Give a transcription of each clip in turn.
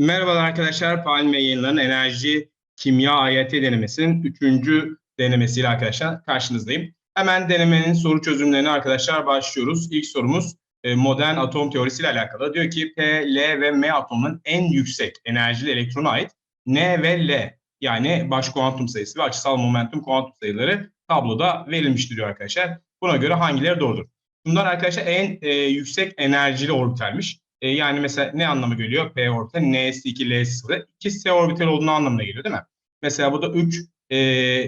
Merhabalar arkadaşlar. Palme yayınlarının enerji kimya AYT denemesinin 3. denemesiyle arkadaşlar karşınızdayım. Hemen denemenin soru çözümlerine arkadaşlar başlıyoruz. İlk sorumuz e, modern atom teorisiyle alakalı. Diyor ki P, L ve M atomunun en yüksek enerjili elektrona ait N ve L yani baş kuantum sayısı ve açısal momentum kuantum sayıları tabloda verilmiştir diyor arkadaşlar. Buna göre hangileri doğrudur? Bunlar arkadaşlar en e, yüksek enerjili orbitalmiş. E, yani mesela ne anlamı geliyor? P orbital, N'si 2, L'si 0. 2 S orbital olduğunu anlamına geliyor değil mi? Mesela bu da 3 e,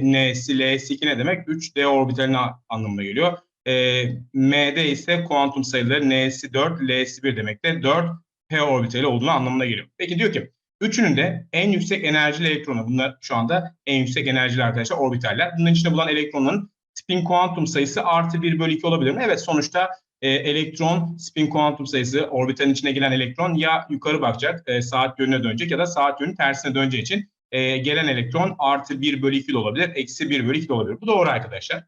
N'si, L'si 2 ne demek? 3 D orbitalinin anlamına geliyor. E, M'de ise kuantum sayıları N'si 4, L'si 1 demek de 4 P orbitali olduğunu anlamına geliyor. Peki diyor ki üçünün de en yüksek enerjili elektronu, bunlar şu anda en yüksek enerjili arkadaşlar orbitaller. Bunların içinde bulan elektronların spin kuantum sayısı artı 1 bölü 2 olabilir mi? Evet sonuçta e, elektron spin kuantum sayısı orbitalin içine giren elektron ya yukarı bakacak e, saat yönüne dönecek ya da saat yönü tersine döneceği için e, gelen elektron artı 1 bölü 2 de olabilir, eksi 1 bölü 2 de olabilir. Bu doğru arkadaşlar.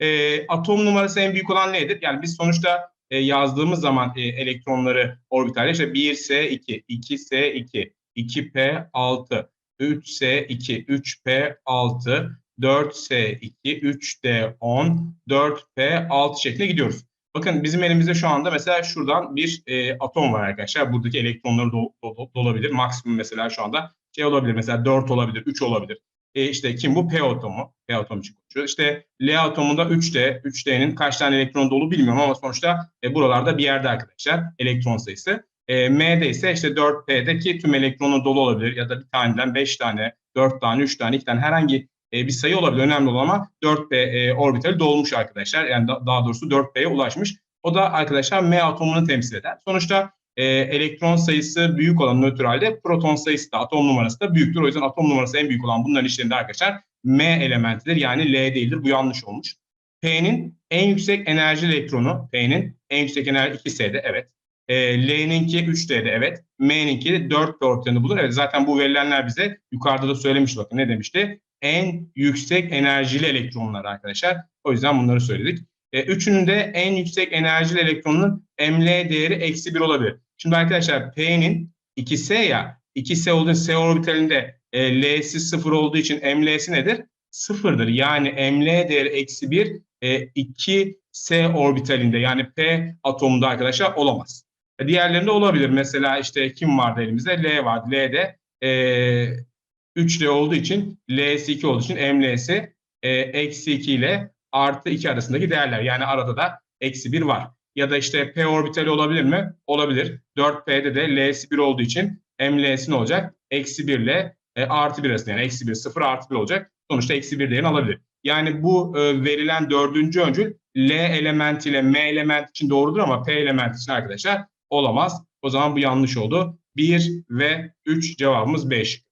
E, atom numarası en büyük olan nedir? Yani biz sonuçta e, yazdığımız zaman e, elektronları orbitalle işte 1S2, 2S2, 2P6, 3S2, 3P6, 4S2, 3D10, 4P6 şeklinde gidiyoruz. Bakın bizim elimizde şu anda mesela şuradan bir e, atom var arkadaşlar. Buradaki elektronları do, do, do. Maksimum mesela şu anda şey olabilir. Mesela 4 olabilir, 3 olabilir. E, işte kim bu? P atomu. P atomu için konuşuyoruz. İşte L atomunda 3D. 3D'nin kaç tane elektron dolu bilmiyorum ama sonuçta e, buralarda bir yerde arkadaşlar elektron sayısı. E, M'de ise işte 4P'deki tüm elektronun dolu olabilir ya da bir taneden 5 tane, 4 tane, 3 tane, 2 tane herhangi bir sayı olabilir. Önemli olan ama 4P e, orbitali dolmuş arkadaşlar. Yani da, daha doğrusu 4P'ye ulaşmış. O da arkadaşlar M atomunu temsil eder. Sonuçta e, elektron sayısı büyük olan nötralde proton sayısı da atom numarası da büyüktür. O yüzden atom numarası en büyük olan bunların içlerinde arkadaşlar M elementidir. Yani L değildir. Bu yanlış olmuş. P'nin en yüksek enerji elektronu, P'nin en yüksek enerji 2S'de evet. E, L'ninki 3D'de evet. M'ninki de 4P ortamını bulur. Evet zaten bu verilenler bize yukarıda da söylemiş bakın ne demişti? En yüksek enerjili elektronlar arkadaşlar. O yüzden bunları söyledik. E, üçünün de en yüksek enerjili elektronun ML değeri eksi 1 olabilir. Şimdi arkadaşlar P'nin 2S ya 2S olduğu S orbitalinde e, L'si 0 olduğu için ML'si nedir? Sıfırdır. Yani ML değeri eksi 1 e, 2S orbitalinde yani P atomunda arkadaşlar olamaz. E, diğerlerinde olabilir. Mesela işte kim vardı elimizde? L vardı. L'de e, 3L olduğu için L'si 2 olduğu için ML'si e, eksi 2 ile artı 2 arasındaki değerler. Yani arada da eksi 1 var. Ya da işte P orbitali olabilir mi? Olabilir. 4P'de de L'si 1 olduğu için ML'si ne olacak? Eksi 1 ile e, artı 1 arasında yani eksi 1, 0 artı 1 olacak. Sonuçta eksi 1 değerini alabilir. Yani bu e, verilen dördüncü öncül L elementi ile M element için doğrudur ama P element için arkadaşlar olamaz. O zaman bu yanlış oldu. 1 ve 3 cevabımız 5.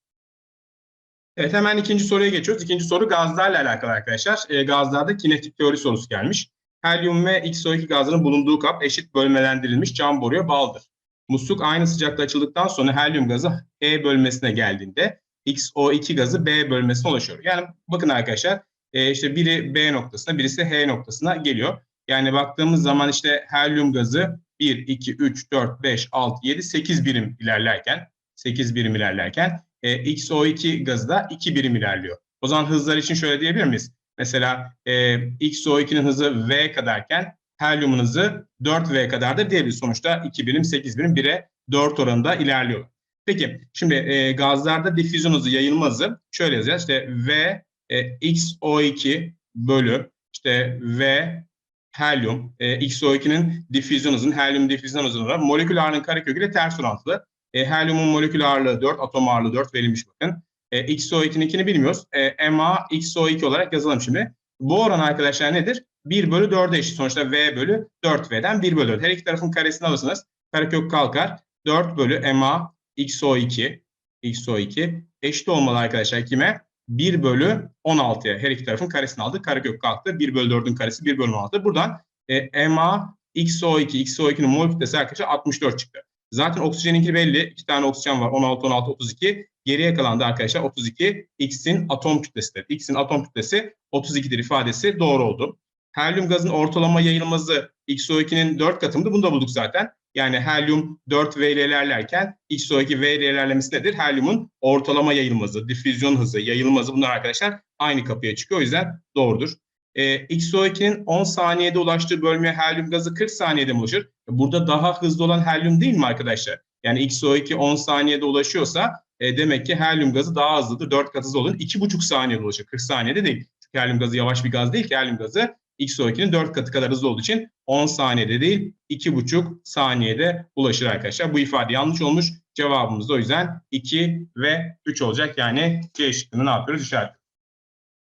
Evet hemen ikinci soruya geçiyoruz. İkinci soru gazlarla alakalı arkadaşlar. E, gazlarda kinetik teori sorusu gelmiş. Helyum ve XO2 gazının bulunduğu kap eşit bölmelendirilmiş cam boruya bağlıdır. Musluk aynı sıcakta açıldıktan sonra helyum gazı E bölmesine geldiğinde XO2 gazı B bölmesine ulaşıyor. Yani bakın arkadaşlar e, işte biri B noktasına birisi H noktasına geliyor. Yani baktığımız zaman işte helyum gazı 1, 2, 3, 4, 5, 6, 7, 8 birim ilerlerken 8 birim ilerlerken e, XO2 gazı da 2 birim ilerliyor. O zaman hızlar için şöyle diyebilir miyiz? Mesela e, XO2'nin hızı V kadarken helyumun hızı 4V kadardır diyebiliriz. Sonuçta 2 birim 8 birim 1'e 4 oranında ilerliyor. Peki şimdi e, gazlarda difüzyon hızı yayılma hızı şöyle yazacağız. İşte V e, XO2 bölü işte V helyum e, XO2'nin difüzyon hızının helyum difüzyon hızının molekül ağırlığının kareköküyle ters orantılı. E, helyumun molekül ağırlığı 4, atom ağırlığı 4 verilmiş bakın. E, XO2'ninkini bilmiyoruz. E, MA XO2 olarak yazalım şimdi. Bu oran arkadaşlar nedir? 1 bölü 4'e eşit. Sonuçta V bölü 4V'den 1 bölü 4. Her iki tarafın karesini alırsanız karekök kalkar. 4 bölü MA XO2 XO2 eşit olmalı arkadaşlar kime? 1 bölü 16'ya. Her iki tarafın karesini aldık. Karekök kalktı. 1 bölü 4'ün karesi 1 bölü 16. Buradan e, MA XO2 XO2'nin mol kütlesi arkadaşlar 64 çıktı. Zaten oksijeninki belli. İki tane oksijen var. 16, 16, 32. Geriye kalan da arkadaşlar 32. X'in atom kütlesidir. X'in atom kütlesi 32'dir ifadesi doğru oldu. Helyum gazın ortalama yayılması XO2'nin 4 katımdı. Bunu da bulduk zaten. Yani helyum 4V ile ilerlerken XO2 V ile ilerlemesi nedir? Helyumun ortalama yayılması, difüzyon hızı, yayılma hızı bunlar arkadaşlar aynı kapıya çıkıyor. O yüzden doğrudur. Ee, XO2'nin 10 saniyede ulaştığı bölmeye helyum gazı 40 saniyede mi ulaşır? Burada daha hızlı olan helyum değil mi arkadaşlar? Yani XO2 10 saniyede ulaşıyorsa e, demek ki helyum gazı daha hızlıdır. 4 kat hızlı olur. 2,5 saniyede ulaşır. 40 saniyede değil. Çünkü helyum gazı yavaş bir gaz değil ki. Helyum gazı XO2'nin 4 katı kadar hızlı olduğu için 10 saniyede değil 2,5 saniyede ulaşır arkadaşlar. Bu ifade yanlış olmuş. Cevabımız da o yüzden 2 ve 3 olacak. Yani C şıkkını ne yapıyoruz? İşaret.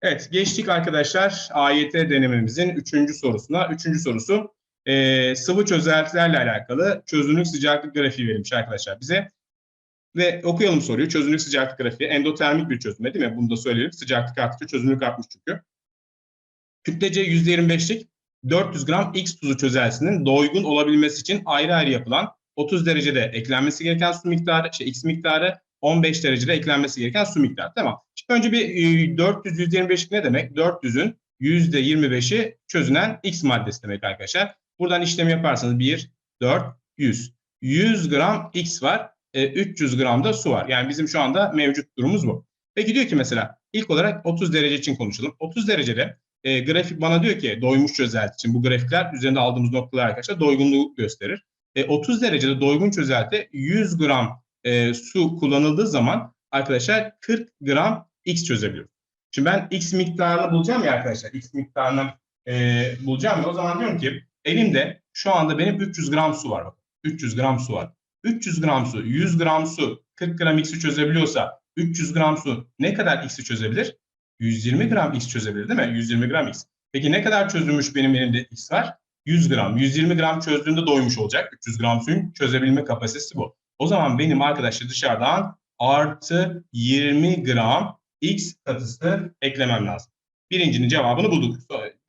Evet geçtik arkadaşlar AYT denememizin 3. sorusuna. 3. sorusu e, sıvı çözeltilerle alakalı çözünürlük sıcaklık grafiği verilmiş arkadaşlar bize. Ve okuyalım soruyu. Çözünürlük sıcaklık grafiği endotermik bir çözünme değil mi? Bunu da söyleyelim. Sıcaklık arttıkça çözünürlük artmış çünkü. Kütlece %25'lik 400 gram X tuzu çözeltisinin doygun olabilmesi için ayrı ayrı yapılan 30 derecede eklenmesi gereken su miktarı, şey X miktarı, 15 derecede eklenmesi gereken su miktarı. Tamam. Şimdi önce bir e, 400 %25'lik ne demek? 400'ün %25'i çözünen X maddesi demek arkadaşlar. Buradan işlemi yaparsanız 1, 4, 100. 100 gram X var, e, 300 gram da su var. Yani bizim şu anda mevcut durumumuz bu. Peki diyor ki mesela ilk olarak 30 derece için konuşalım. 30 derecede e, grafik bana diyor ki doymuş çözelti için bu grafikler üzerinde aldığımız noktalar arkadaşlar doygunluğu gösterir. E, 30 derecede doygun çözelti 100 gram e, su kullanıldığı zaman arkadaşlar 40 gram X çözebiliyoruz. Şimdi ben X miktarını bulacağım ya arkadaşlar. X miktarını e, bulacağım ya o zaman diyorum ki elimde şu anda benim 300 gram su var. Bakın 300 gram su var. 300 gram su, 100 gram su 40 gram X'i çözebiliyorsa 300 gram su ne kadar X'i çözebilir? 120 gram X çözebilir değil mi? 120 gram X. Peki ne kadar çözülmüş benim elimde X var? 100 gram. 120 gram çözdüğünde doymuş olacak. 300 gram suyun çözebilme kapasitesi bu. O zaman benim arkadaşlar dışarıdan artı 20 gram X katısı eklemem lazım. Birincinin cevabını bulduk.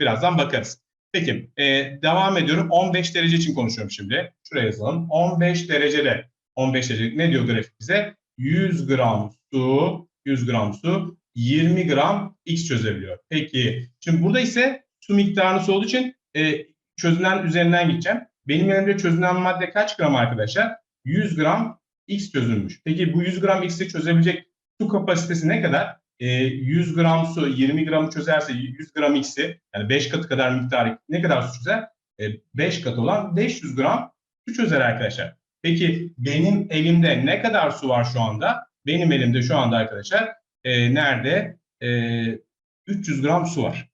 Birazdan bakarız. Peki e, devam ediyorum. 15 derece için konuşuyorum şimdi. Şuraya yazalım. 15 derecede 15 derece ne diyor grafik bize? 100 gram su 100 gram su 20 gram X çözebiliyor. Peki şimdi burada ise su miktarını su olduğu için e, çözünen üzerinden gideceğim. Benim elimde çözünen madde kaç gram arkadaşlar? 100 gram X çözülmüş. Peki bu 100 gram X'i çözebilecek su kapasitesi ne kadar? E, 100 gram su 20 gramı çözerse 100 gram X'i yani 5 katı kadar miktarı ne kadar su çözer? E, 5 katı olan 500 gram su çözer arkadaşlar. Peki benim elimde ne kadar su var şu anda? Benim elimde şu anda arkadaşlar e, nerede? E, 300 gram su var.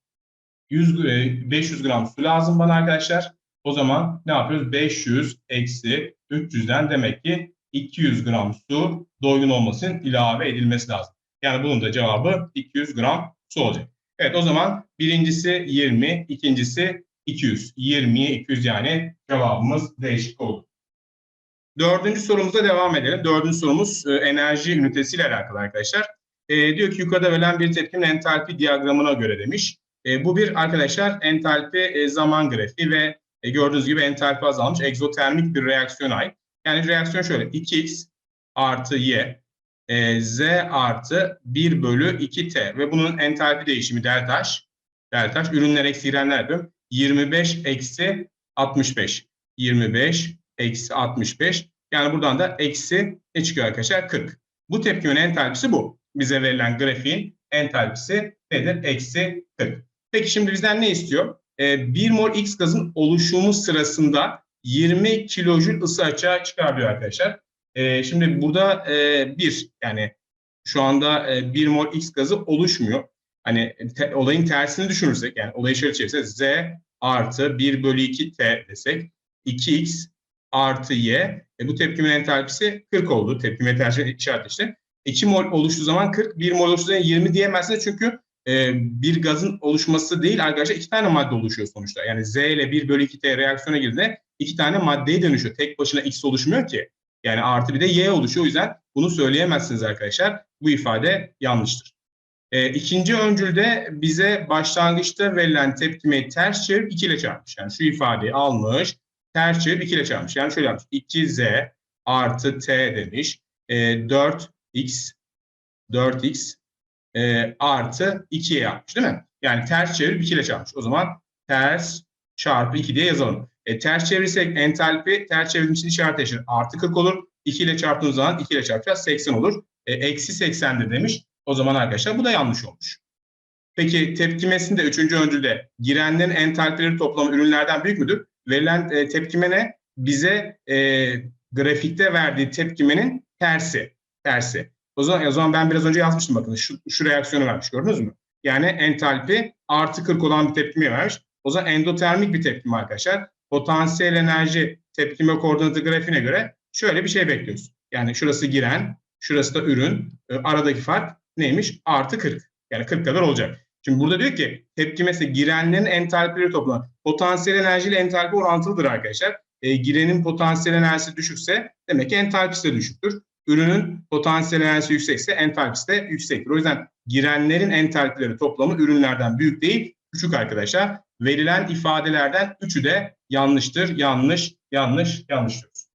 100, e, 500 gram su lazım bana arkadaşlar. O zaman ne yapıyoruz? 500 eksi 300'den demek ki 200 gram su doygun olmasının ilave edilmesi lazım. Yani bunun da cevabı 200 gram su olacak. Evet o zaman birincisi 20, ikincisi 200. 20'ye 200 yani cevabımız değişik oldu. Dördüncü sorumuza devam edelim. Dördüncü sorumuz e, enerji ünitesiyle alakalı arkadaşlar. E, diyor ki yukarıda verilen bir tepkinin entalpi diyagramına göre demiş. E, bu bir arkadaşlar entalpi e, zaman grafiği ve e, gördüğünüz gibi entalpi azalmış egzotermik bir reaksiyon ait. Yani reaksiyon şöyle 2x artı y e, z artı 1 bölü 2t ve bunun entalpi değişimi delta h delta h ürünler eksi yapıyorum. 25 eksi 65 25 eksi 65 yani buradan da eksi ne çıkıyor arkadaşlar 40. Bu tepkimin entalpisi bu. Bize verilen grafiğin entalpisi nedir? Eksi 40. Peki şimdi bizden ne istiyor? Ee, 1 mol X gazın oluşumu sırasında 20 kilojül ısı açığa çıkarıyor arkadaşlar. Ee, şimdi burada e, bir yani şu anda e, 1 mol X gazı oluşmuyor. Hani te, olayın tersini düşünürsek yani olayı şöyle çevirsek Z artı 1 bölü 2 T desek 2X artı Y. E, bu tepkimin entalpisi 40 oldu. Tepkime tercih işaret işte. 2 mol oluştuğu zaman 40, 1 mol oluştuğu zaman 20 diyemezsiniz çünkü e, bir gazın oluşması değil arkadaşlar iki tane madde oluşuyor sonuçta. Yani Z ile 1 bölü 2T reaksiyona girdiğinde iki tane maddeye dönüşüyor. Tek başına X oluşmuyor ki. Yani artı bir de Y oluşuyor. O yüzden bunu söyleyemezsiniz arkadaşlar. Bu ifade yanlıştır. E, ikinci öncülde bize başlangıçta verilen tepkimeyi ters çevirip 2 ile çarpmış. Yani şu ifadeyi almış, ters çevirip 2 ile çarpmış. Yani şöyle yapmış. 2Z artı T demiş. E, 4X 4X e, artı 2'ye yapmış değil mi? Yani ters çevirip 2 ile çarpmış. O zaman ters çarpı 2 diye yazalım. E, ters çevirirsek entalpi ters çevirdiğim için işaret değişir. Artı 40 olur. 2 ile çarptığımız zaman 2 ile çarpacağız 80 olur. E, eksi 80'dir demiş. O zaman arkadaşlar bu da yanlış olmuş. Peki tepkimesinde üçüncü öncülde girenlerin entalpileri toplamı ürünlerden büyük müdür? Verilen e, tepkime ne? Bize e, grafikte verdiği tepkimenin tersi. Tersi. O zaman, o zaman ben biraz önce yazmıştım bakın şu, şu reaksiyonu vermiş gördünüz mü? Yani entalpi artı 40 olan bir tepkime vermiş. O zaman endotermik bir tepkime arkadaşlar. Potansiyel enerji tepkime koordinatı grafiğine göre şöyle bir şey bekliyoruz. Yani şurası giren, şurası da ürün. E, aradaki fark neymiş? Artı 40. Yani 40 kadar olacak. Şimdi burada diyor ki tepkimesi girenlerin entalpileri toplamı. Potansiyel enerji ile entalpi orantılıdır arkadaşlar. E, girenin potansiyel enerjisi düşükse demek ki entalpisi de düşüktür. Ürünün potansiyel enerjisi yüksekse entalpisi de yüksektir. O yüzden girenlerin entalpileri toplamı ürünlerden büyük değil, küçük arkadaşlar. Verilen ifadelerden üçü de yanlıştır. Yanlış, yanlış, yanlış diyoruz.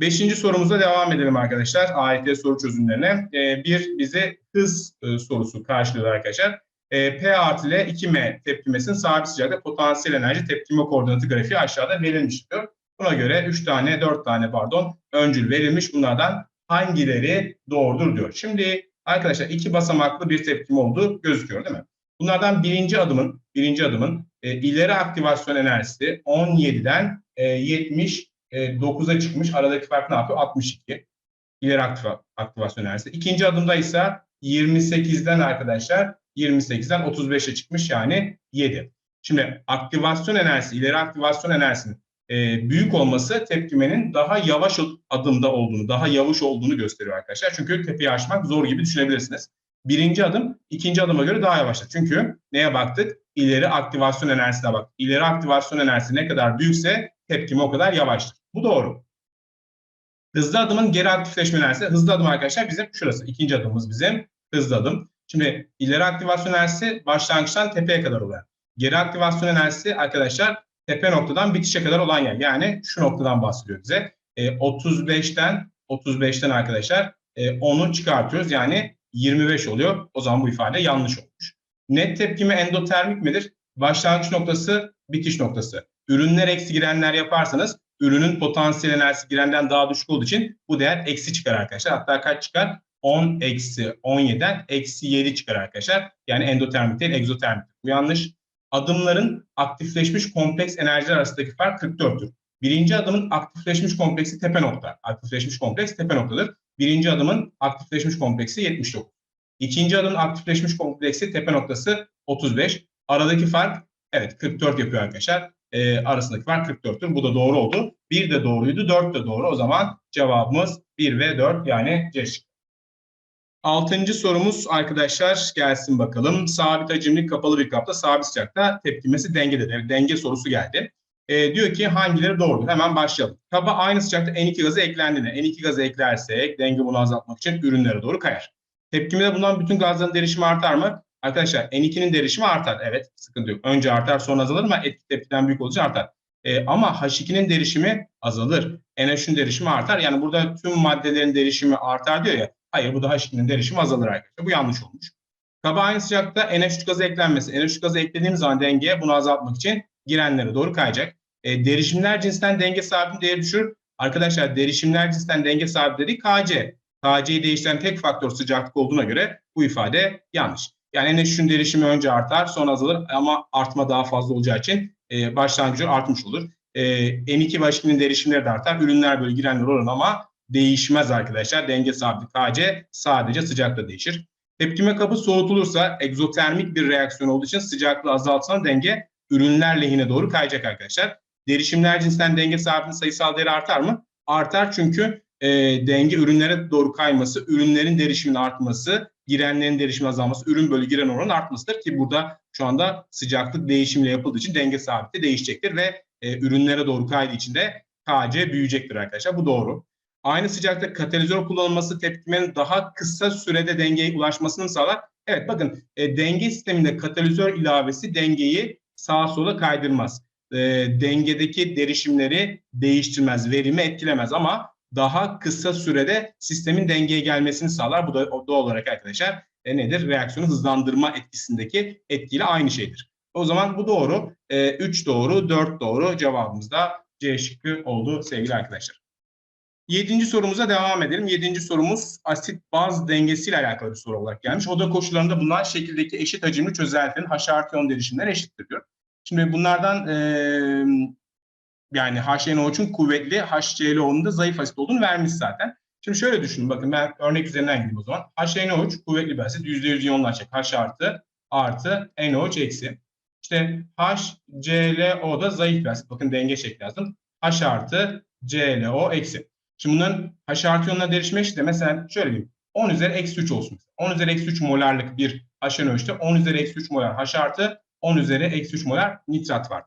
Beşinci sorumuza devam edelim arkadaşlar. AYT soru çözümlerine. Ee, bir bize hız e, sorusu karşılıyor arkadaşlar. E, P artı ile 2M tepkimesinin sabit sıcaklıkta potansiyel enerji tepkime koordinatı grafiği aşağıda verilmiş diyor. Buna göre 3 tane, 4 tane pardon öncül verilmiş. Bunlardan hangileri doğrudur diyor. Şimdi arkadaşlar iki basamaklı bir tepkime olduğu gözüküyor değil mi? Bunlardan birinci adımın birinci adımın e, ileri aktivasyon enerjisi 17'den e, 79'a çıkmış. Aradaki fark ne yapıyor? 62. İleri aktiva, aktivasyon enerjisi. İkinci adımda ise 28'den arkadaşlar 28'den 35'e çıkmış yani 7. Şimdi aktivasyon enerjisi, ileri aktivasyon enerjisinin e, büyük olması tepkimenin daha yavaş adımda olduğunu, daha yavaş olduğunu gösteriyor arkadaşlar. Çünkü tepeyi aşmak zor gibi düşünebilirsiniz. Birinci adım ikinci adıma göre daha yavaşlar. Çünkü neye baktık? İleri aktivasyon enerjisine bak. İleri aktivasyon enerjisi ne kadar büyükse tepkime o kadar yavaştır. Bu doğru. Hızlı adımın geri aktifleşme enerjisi. Hızlı adım arkadaşlar bizim şurası. İkinci adımımız bizim hızlı adım. Şimdi ileri aktivasyon enerjisi başlangıçtan tepeye kadar oluyor. Geri aktivasyon enerjisi arkadaşlar tepe noktadan bitişe kadar olan yer. Yani şu noktadan bahsediyor bize. E, 35'ten 35'ten arkadaşlar e, 10'u çıkartıyoruz. Yani 25 oluyor. O zaman bu ifade yanlış olmuş. Net tepkime endotermik midir? Başlangıç noktası, bitiş noktası. Ürünler eksi girenler yaparsanız ürünün potansiyel enerjisi girenden daha düşük olduğu için bu değer eksi çıkar arkadaşlar. Hatta kaç çıkar? 10 eksi 17'den eksi 7 çıkar arkadaşlar. Yani endotermik değil egzotermik. Bu yanlış. Adımların aktifleşmiş kompleks enerjiler arasındaki fark 44'tür. Birinci adımın aktifleşmiş kompleksi tepe nokta. Aktifleşmiş kompleks tepe noktadır. Birinci adımın aktifleşmiş kompleksi 79. İkinci adımın aktifleşmiş kompleksi tepe noktası 35. Aradaki fark evet 44 yapıyor arkadaşlar. E, arasındaki fark 44'tür. Bu da doğru oldu. 1 de doğruydu, 4 de doğru. O zaman cevabımız 1 ve 4 yani C şıkkı. Altıncı sorumuz arkadaşlar gelsin bakalım. Sabit hacimli kapalı bir kapta sabit sıcakta tepkimesi dengededir. Denge sorusu geldi. E, diyor ki hangileri doğrudur? Hemen başlayalım. Kaba aynı sıcakta N2 gazı eklendiğinde N2 gazı eklersek denge bunu azaltmak için ürünlere doğru kayar. Tepkimede bulunan bütün gazların derişimi artar mı? Arkadaşlar N2'nin derişimi artar. Evet sıkıntı yok. Önce artar sonra azalır ama etki tepkiden büyük için artar. E, ama H2'nin derişimi azalır. NH3'ün derişimi artar. Yani burada tüm maddelerin derişimi artar diyor ya. Hayır bu da H2'nin derişimi azalır arkadaşlar. Bu yanlış olmuş. Kaba aynı sıcakta NH3 gazı eklenmesi. NH3 gazı eklediğimiz zaman dengeye bunu azaltmak için girenlere doğru kayacak. E, derişimler cinsinden denge sabit değeri düşür. Arkadaşlar derişimler cinsinden denge sabit KC. KC'yi değiştiren tek faktör sıcaklık olduğuna göre bu ifade yanlış. Yani NH3'ün derişimi önce artar sonra azalır ama artma daha fazla olacağı için e, başlangıcı artmış olur. E, N2 ve H2'nin derişimleri de artar. Ürünler böyle girenler oranı ama değişmez arkadaşlar. Denge sabit KC sadece sıcakta değişir. Tepkime kapı soğutulursa egzotermik bir reaksiyon olduğu için sıcaklığı azaltılan denge ürünler lehine doğru kayacak arkadaşlar. Derişimler cinsinden denge sabitinin sayısal değeri artar mı? Artar çünkü e, denge ürünlere doğru kayması, ürünlerin derişiminin artması, girenlerin derişimi azalması, ürün bölü giren oranın artmasıdır ki burada şu anda sıcaklık değişimiyle yapıldığı için denge sabiti değişecektir ve e, ürünlere doğru kaydığı için de KC büyüyecektir arkadaşlar. Bu doğru. Aynı sıcaklıkta katalizör kullanılması tepkimenin daha kısa sürede dengeye ulaşmasını sağlar. Evet bakın e, denge sisteminde katalizör ilavesi dengeyi sağa sola kaydırmaz. E, dengedeki derişimleri değiştirmez, verimi etkilemez ama daha kısa sürede sistemin dengeye gelmesini sağlar. Bu da doğal olarak arkadaşlar e, nedir? Reaksiyonu hızlandırma etkisindeki etkiyle aynı şeydir. O zaman bu doğru. E, 3 doğru, 4 doğru. Cevabımız da C şıkkı oldu sevgili arkadaşlar. Yedinci sorumuza devam edelim. Yedinci sorumuz asit baz dengesiyle alakalı bir soru olarak gelmiş. Oda koşullarında bulunan şekildeki eşit hacimli çözeltinin H artı iyon derişimleri eşittir diyor. Şimdi bunlardan e, yani HNO3'ün kuvvetli, HClO'nun da zayıf asit olduğunu vermiş zaten. Şimdi şöyle düşünün bakın ben örnek üzerinden gideyim o zaman. HNO3 kuvvetli bir asit %100 iyonlaşacak. H artı artı NO3 eksi. İşte HClO da zayıf bir asit. Bakın denge şekli yazdım. H artı ClO eksi. Şimdi bunların H artı iyonuna derişme eşit de mesela şöyle diyeyim. 10 üzeri eksi 3 olsun. 10 üzeri eksi 3 molarlık bir HNO3'te 10 üzeri eksi 3 molar H artı 10 üzeri eksi 3 molar nitrat var.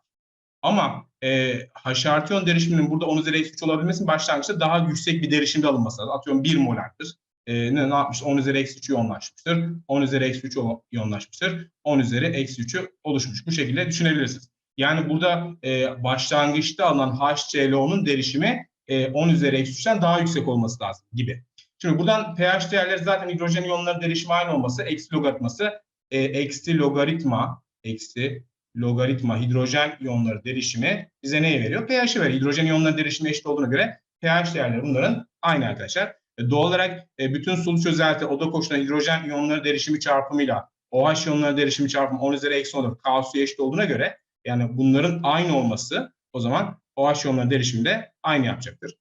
Ama e, H artı iyon derişiminin burada 10 üzeri eksi 3 olabilmesi başlangıçta daha yüksek bir derişimde alınması lazım. Atıyorum 1 molardır. E, ne, ne yapmış? 10 üzeri eksi 3 iyonlaşmıştır. 10 üzeri eksi 3 iyonlaşmıştır. 10 üzeri eksi 3'ü oluşmuş. Bu şekilde düşünebilirsiniz. Yani burada e, başlangıçta alınan HClO'nun derişimi e, 10 üzeri eksi 3'ten daha yüksek olması lazım gibi. Şimdi buradan pH değerleri zaten hidrojen iyonları derişimi aynı olması, eksi logaritması, e, eksi logaritma, eksi logaritma hidrojen iyonları derişimi bize neyi veriyor? pH'i veriyor. Hidrojen iyonları derişimi eşit olduğuna göre pH değerleri bunların aynı arkadaşlar. E, doğal olarak e, bütün sulu çözelti oda koşulunda hidrojen iyonları derişimi çarpımıyla OH iyonları derişimi çarpımı 10 üzeri eksi 10 K eşit olduğuna göre yani bunların aynı olması o zaman OH iyonları derişimi de aynı yapacaktır.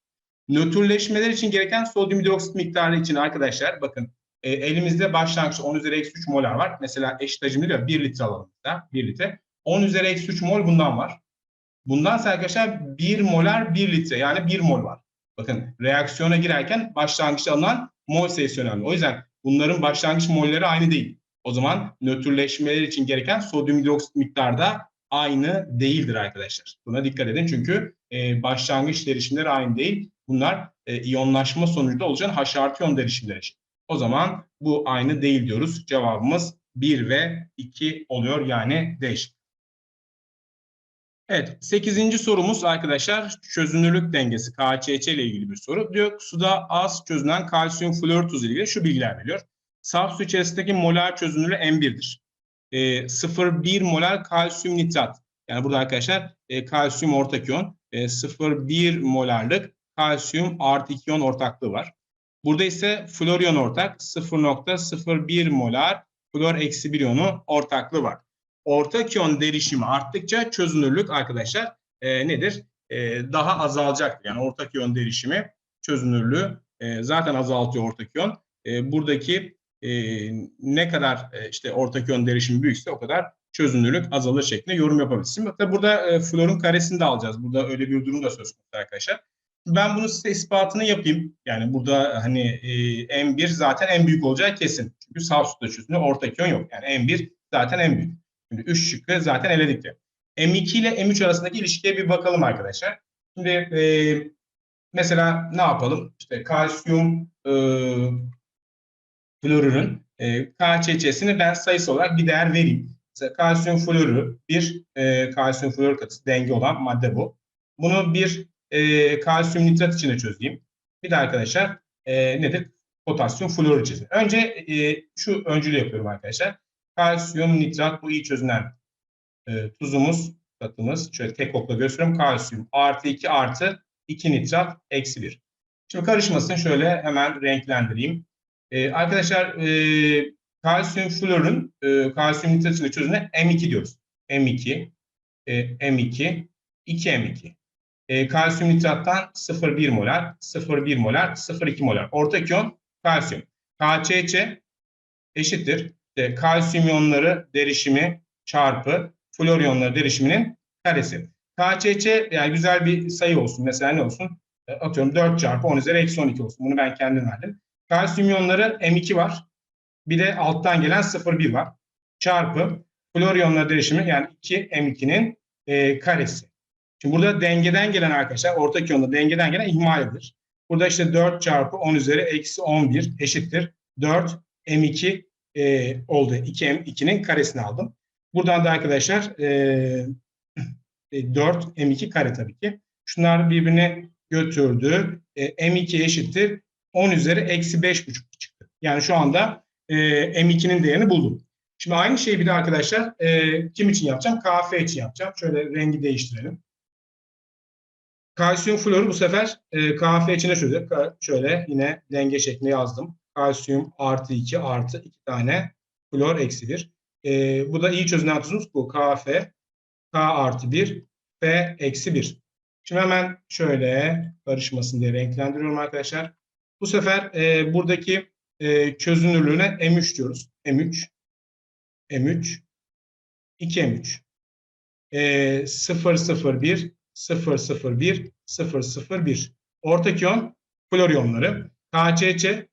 Nötrleşmeler için gereken sodyum hidroksit miktarı için arkadaşlar bakın e, elimizde başlangıçta 10 üzeri eksi 3 molar var. Mesela eşit hacimli diyor 1 litre alalım. Mesela, 1 litre. 10 üzeri eksi 3 mol bundan var. Bundan arkadaşlar 1 molar 1 litre yani 1 mol var. Bakın reaksiyona girerken başlangıçta alınan mol sayısı önemli. O yüzden bunların başlangıç molleri aynı değil. O zaman nötrleşmeler için gereken sodyum hidroksit miktarı da aynı değildir arkadaşlar. Buna dikkat edin çünkü e, başlangıç derişimleri aynı değil. Bunlar e, iyonlaşma sonucunda oluşan H artı iyon derişimleri. O zaman bu aynı değil diyoruz. Cevabımız 1 ve 2 oluyor yani değişik. Evet, 8. sorumuz arkadaşlar çözünürlük dengesi KÇÇ ile ilgili bir soru. Diyor suda az çözünen kalsiyum flor tuzu ile ilgili şu bilgiler veriyor. Saf su içerisindeki molar çözünürlüğü M1'dir. E, 0,1 molar kalsiyum nitrat. Yani burada arkadaşlar e, kalsiyum ortak iyon. E, 0,1 molarlık kalsiyum artı 2 iyon ortaklığı var. Burada ise flor iyon ortak 0,01 molar flor eksi 1 iyonu ortaklığı var ortak iyon derişimi arttıkça çözünürlük arkadaşlar e, nedir? E, daha azalacaktır. Yani ortak iyon derişimi çözünürlüğü e, zaten azaltıyor ortak iyon. E, buradaki e, ne kadar e, işte ortak iyon derişimi büyükse o kadar çözünürlük azalır şeklinde yorum yapabilirsin. Tabii burada e, florun karesini de alacağız. Burada öyle bir durum da söz konusu arkadaşlar. Ben bunu size ispatını yapayım. Yani burada hani e, M1 zaten en büyük olacağı kesin. Çünkü sağ suda çözünürlüğü ortak iyon yok. Yani M1 zaten en büyük. Şimdi 3 şıkkı zaten eledik de. M2 ile M3 arasındaki ilişkiye bir bakalım arkadaşlar. Şimdi e, mesela ne yapalım? İşte kalsiyum e, florürün e, KÇÇ'sini ben sayısı olarak bir değer vereyim. Mesela kalsiyum florürü bir e, kalsiyum florür katısı denge olan madde bu. Bunu bir e, kalsiyum nitrat içine çözeyim. Bir de arkadaşlar e, nedir? Potasyum florür içine. Önce e, şu öncülü yapıyorum arkadaşlar kalsiyum nitrat bu iyi çözünen e, tuzumuz, katımız. Şöyle tek okla gösteriyorum. Kalsiyum artı 2 artı 2 nitrat eksi 1. Şimdi karışmasın şöyle hemen renklendireyim. E, arkadaşlar e, kalsiyum florun e, kalsiyum nitrat ile çözünen M2 diyoruz. M2, e, M2, 2M2. E, kalsiyum nitrattan 0,1 molar, 0,1 molar, 0,2 molar. Ortak iyon kalsiyum. KCC eşittir işte kalsiyum iyonları derişimi çarpı flor iyonları derişiminin karesi. KCC yani güzel bir sayı olsun. Mesela ne olsun? E, atıyorum 4 çarpı 10 üzeri eksi 12 olsun. Bunu ben kendim verdim. Kalsiyum iyonları M2 var. Bir de alttan gelen 0,1 var. Çarpı flor iyonları derişimi yani 2 M2'nin e, karesi. Şimdi burada dengeden gelen arkadaşlar ortak iyonda dengeden gelen ihmal edilir. Burada işte 4 çarpı 10 üzeri eksi 11 eşittir. 4 M2 e, oldu. 2M 2'nin karesini aldım. Buradan da arkadaşlar e, 4 M2 kare tabii ki. Şunlar birbirine götürdü. E, M2 eşittir 10 üzeri eksi 5,5 çıktı. Yani şu anda e, M2'nin değerini buldum. Şimdi aynı şeyi bir de arkadaşlar e, kim için yapacağım? KF için yapacağım. Şöyle rengi değiştirelim. Kalsiyum floru bu sefer e, KF içine şöyle, şöyle yine denge şeklinde yazdım. Kalsiyum artı 2 artı 2 tane flor eksi 1. E, bu da iyi çözünen tuzumuz bu. KF K artı 1 F eksi 1. Şimdi hemen şöyle karışmasın diye renklendiriyorum arkadaşlar. Bu sefer e, buradaki e, çözünürlüğüne M3 diyoruz. M3 M3 2M3 e, 001 001 001 ortak iyon flor iyonları KCC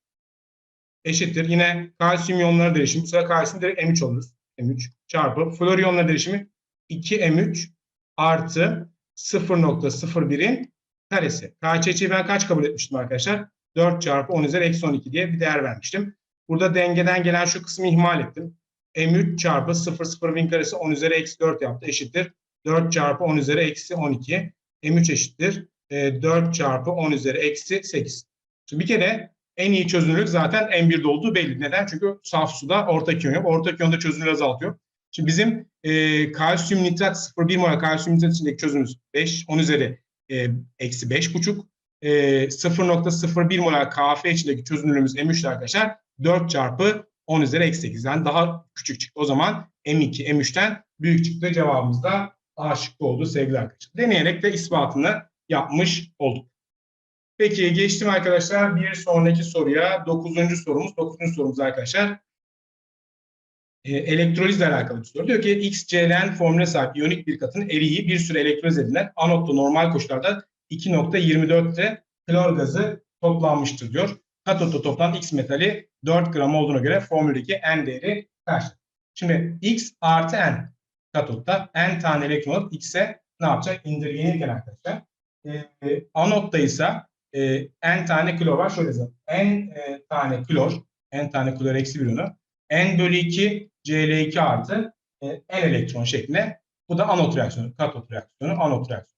eşittir. Yine kalsiyum iyonları değişimi. Bu sefer kalsiyum direkt M3 olur. M3 çarpı flor iyonları değişimi 2M3 artı 0.01'in karesi. KCC'yi ben kaç kabul etmiştim arkadaşlar? 4 çarpı 10 üzeri eksi 12 diye bir değer vermiştim. Burada dengeden gelen şu kısmı ihmal ettim. M3 çarpı 0.0'in karesi 10 üzeri eksi 4 yaptı. Eşittir. 4 çarpı 10 üzeri eksi 12. M3 eşittir. E, 4 çarpı 10 üzeri eksi 8. Şimdi bir kere en iyi çözünürlük zaten M1'de olduğu belli. Neden? Çünkü saf suda ortak iyon yok. Ortak iyonda çözünürlüğü azaltıyor. Şimdi bizim e, kalsiyum nitrat 0,1 mol kalsiyum nitrat içindeki çözünürlüğümüz 5. 10 üzeri e, eksi 5,5. E, 0.01 molar KF içindeki çözünürlüğümüz M3'te arkadaşlar 4 çarpı 10 üzeri eksi 8. Yani daha küçük çıktı. O zaman M2, M3'ten büyük çıktı. Cevabımız da A şıkkı oldu sevgili arkadaşlar. Deneyerek de ispatını yapmış olduk. Peki geçtim arkadaşlar bir sonraki soruya. Dokuzuncu sorumuz. Dokuzuncu sorumuz arkadaşlar. E, elektrolizle alakalı bir soru. Diyor ki XCLN formüle sahip iyonik bir katın eriği bir süre elektroliz edilen anotta normal koşullarda 2.24'te klor gazı toplanmıştır diyor. Katotta toplam X metali 4 gram olduğuna göre formüldeki N değeri kaçtır? Şimdi X artı N katotta N tane elektron alıp X'e ne yapacak? İndirgenirken arkadaşlar. E, anotta ise e, N tane klor var. Şöyle yazalım. N e, tane klor, N tane klor eksi bir onu. N bölü 2 Cl2 artı e, N elektron şeklinde. Bu da anot reaksiyonu, katot reaksiyonu, anot reaksiyonu.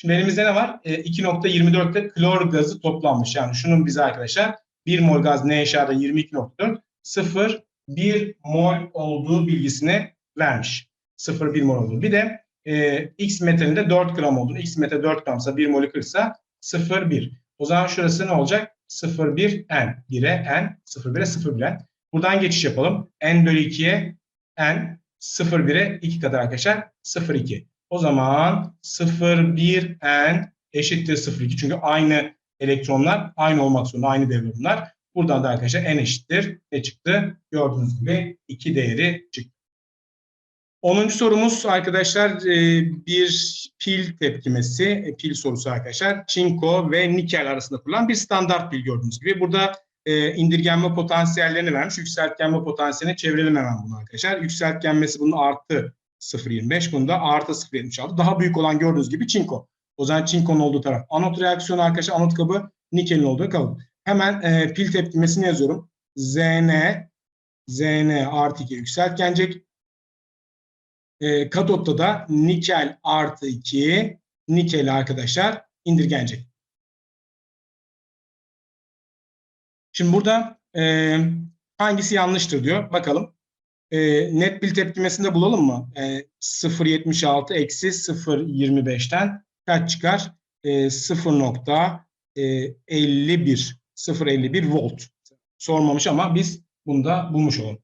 Şimdi elimizde ne var? E, 2.24'te klor gazı toplanmış. Yani şunun bize arkadaşlar 1 mol gaz NHA'da 22.4 0 1 mol olduğu bilgisini vermiş. 0 1 mol olduğu. Bir de e, X metalinde 4 gram olduğunu. X metal 4 gramsa 1 molü kırsa 0 1. O zaman şurası ne olacak? 0 1 N. 1'e N, 0 1'e 0 1 N. Buradan geçiş yapalım. N bölü 2'ye N 0,1'e 2 kadar arkadaşlar 0,2. O zaman 0,1 N eşittir 0,2. Çünkü aynı elektronlar aynı olmak zorunda. Aynı devre bunlar. Buradan da arkadaşlar N eşittir. Ne çıktı? Gördüğünüz gibi 2 değeri çıktı. 10. sorumuz arkadaşlar e, bir pil tepkimesi, e, pil sorusu arkadaşlar. Çinko ve nikel arasında kurulan bir standart pil gördüğünüz gibi. Burada e, indirgenme potansiyellerini vermiş. Yükseltgenme potansiyelini çevirelim hemen bunu arkadaşlar. Yükseltgenmesi bunun artı 0.25, bunun da artı 0.76. Daha büyük olan gördüğünüz gibi çinko. O zaman çinkonun olduğu taraf anot reaksiyonu arkadaşlar. Anot kabı nikelin olduğu kabı. Hemen e, pil tepkimesini yazıyorum. Zn Zn artı 2 yükseltgencek. E, katotta da nikel artı 2 nikeli arkadaşlar indirgenecek. Şimdi burada e, hangisi yanlıştır diyor. Bakalım. E, net pil tepkimesinde bulalım mı? E, 0.76 eksi 0.25'ten kaç çıkar? E, 0.51 0.51 volt. Sormamış ama biz bunu da bulmuş olalım.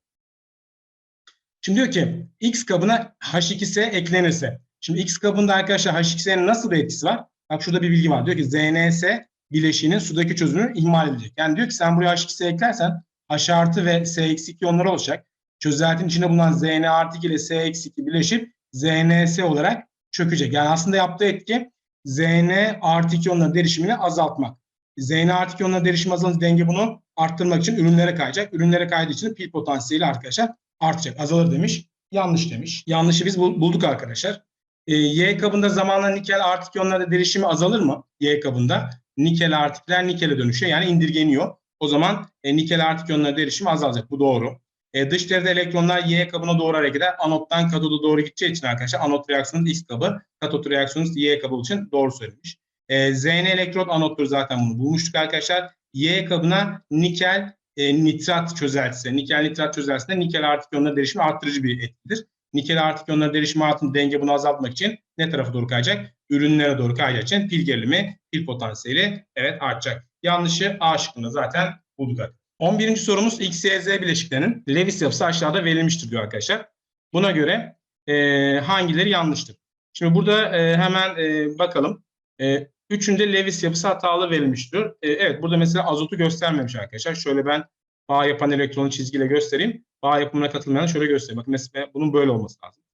Şimdi diyor ki X kabına H2S eklenirse. Şimdi X kabında arkadaşlar H2S'nin nasıl bir etkisi var? Bak şurada bir bilgi var. Diyor ki ZNS bileşiğinin sudaki çözünürlüğü ihmal edilecek. Yani diyor ki sen buraya H2S eklersen H artı ve S eksi 2 iyonlar olacak. Çözeltinin içinde bulunan Zn artı 2 ile S eksi 2 birleşip ZNS olarak çökecek. Yani aslında yaptığı etki Zn artı 2 iyonların derişimini azaltmak. Zn artı 2 iyonların derişimi azalınca denge bunu arttırmak için ürünlere kayacak. Ürünlere kaydığı için pil potansiyeli arkadaşlar artacak. Azalır demiş. Yanlış demiş. Yanlışı biz bulduk arkadaşlar. E, y kabında zamanla nikel artı iyonlarda derişimi azalır mı? Y kabında. Nikel artıklar nikele dönüşüyor. Yani indirgeniyor. O zaman e, nikel artık iyonlara derişimi azalacak. Bu doğru. E, dış devrede elektronlar Y kabına doğru hareket eder. Anottan katoda doğru gideceği için arkadaşlar anot reaksiyonu X kabı, katot reaksiyonu Y kabı için doğru söylemiş. E, Zn elektrot anottur zaten bunu bulmuştuk arkadaşlar. Y kabına nikel e, nitrat çözeltisi, nikel nitrat çözeltisinde nikel artık iyonları derişimi arttırıcı bir etkidir. Nikel artık iyonları derişimi altında denge bunu azaltmak için ne tarafa doğru kayacak? Ürünlere doğru kayacağı için pil gerilimi, pil potansiyeli evet artacak. Yanlışı A şıkkında zaten bulduk. artık. 11. sorumuz X, Y, Z bileşiklerinin Lewis yapısı aşağıda verilmiştir diyor arkadaşlar. Buna göre e, hangileri yanlıştır? Şimdi burada e, hemen e, bakalım. E, üçünde Lewis yapısı hatalı verilmiştir. E, evet burada mesela azotu göstermemiş arkadaşlar. Şöyle ben bağ yapan elektronu çizgiyle göstereyim. Bağ yapımına katılmayan şöyle göstereyim. Bakın mesela bunun böyle olması lazım.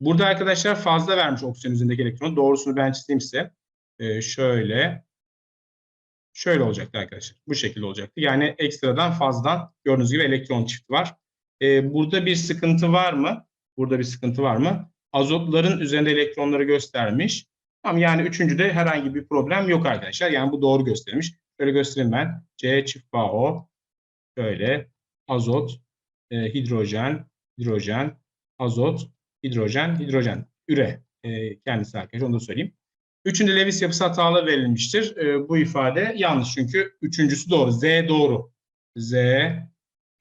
Burada arkadaşlar fazla vermiş oksijen üzerindeki elektronu. Doğrusunu ben çizeyim size. E, şöyle. Şöyle olacaktı arkadaşlar. Bu şekilde olacaktı. Yani ekstradan fazladan gördüğünüz gibi elektron çifti var. E, burada bir sıkıntı var mı? Burada bir sıkıntı var mı? Azotların üzerinde elektronları göstermiş. Ama yani üçüncüde herhangi bir problem yok arkadaşlar. Yani bu doğru göstermiş. Şöyle göstereyim ben. C çift bağ O. Şöyle azot, e, hidrojen, hidrojen, azot, hidrojen, hidrojen, üre e, kendisi arkadaşlar onu da söyleyeyim. Üçünde Lewis yapısı hatalı verilmiştir. E, bu ifade yanlış çünkü üçüncüsü doğru. Z doğru. Z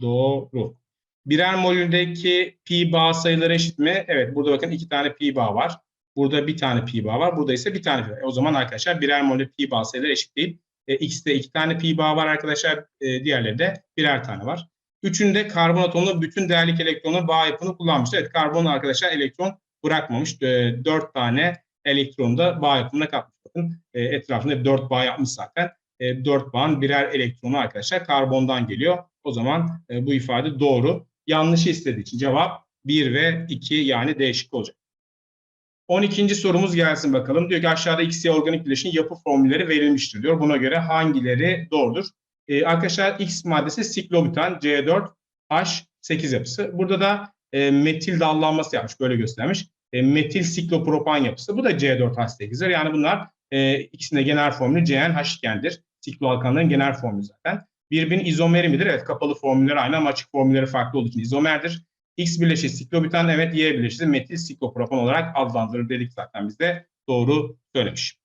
doğru. Birer molüldeki pi bağ sayıları eşit mi? Evet burada bakın iki tane pi bağ var. Burada bir tane pi bağ var. Burada ise bir tane pi bağ. O zaman arkadaşlar birer molü pi bağ sayıları eşit değil. E, X'te iki tane pi bağ var arkadaşlar. E, diğerlerinde birer tane var. Üçünde karbon atomlu bütün değerlik elektronun bağ yapını kullanmış. Evet karbon arkadaşlar elektron bırakmamış. E, dört tane elektron da bağ yapımına katmış. Bakın e, etrafında dört bağ yapmış zaten. E, dört bağın birer elektronu arkadaşlar karbondan geliyor. O zaman e, bu ifade doğru. Yanlışı istediği için cevap 1 ve 2 yani D şıkkı olacak. 12. sorumuz gelsin bakalım. Diyor ki aşağıda XY organik bileşiğin yapı formülleri verilmiştir diyor. Buna göre hangileri doğrudur? Ee, arkadaşlar X maddesi siklobutan C4H8 yapısı. Burada da e, metil dallanması yapmış. Böyle göstermiş. E, metil siklopropan yapısı. Bu da C4H8'dir. Yani bunlar e, ikisinde genel formülü CnH2'dir. Sikloalkanların genel formülü zaten. Birbirinin izomeri midir? Evet kapalı formülleri aynı ama açık formülleri farklı olduğu için izomerdir. X bileşiği siklobutan evet Y bileşiği metil siklopropan olarak adlandırılır dedik zaten biz de doğru söylemiş.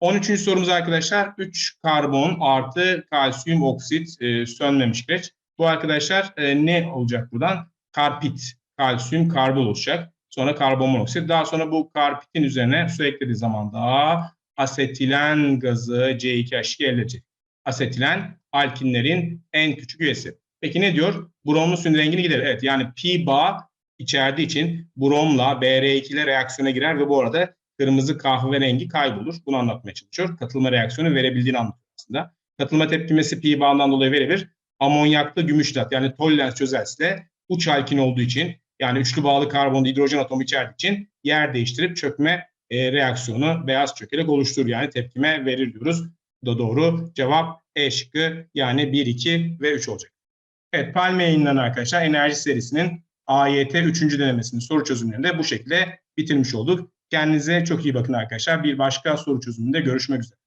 13. sorumuz arkadaşlar 3 karbon artı kalsiyum oksit e, sönmemiş kireç. Bu arkadaşlar e, ne olacak buradan? Karpit, kalsiyum karbon olacak. Sonra karbon monoksit. Daha sonra bu karpitin üzerine su eklediği zaman da asetilen gazı C2H2 elde edecek. Asetilen alkinlerin en küçük üyesi. Peki ne diyor? Bromlu suyun rengini gider. Evet yani pi bağ içerdiği için bromla Br2 ile reaksiyona girer ve bu arada kırmızı kahve rengi kaybolur. Bunu anlatmaya çalışıyor. Katılma reaksiyonu verebildiğini anlatıyor aslında. Katılma tepkimesi pi bağından dolayı verebilir. Amonyaklı gümüşlat yani tollens çözeltisi de uç alkin olduğu için yani üçlü bağlı karbonda hidrojen atomu içerdiği için yer değiştirip çökme e, reaksiyonu beyaz çökelek oluşturur. Yani tepkime verir diyoruz. Da doğru. Cevap E şıkkı yani 1, 2 ve 3 olacak. Evet, Palme yayınlanan arkadaşlar enerji serisinin AYT 3. denemesinin soru çözümlerini de bu şekilde bitirmiş olduk. Kendinize çok iyi bakın arkadaşlar. Bir başka soru çözümünde görüşmek üzere.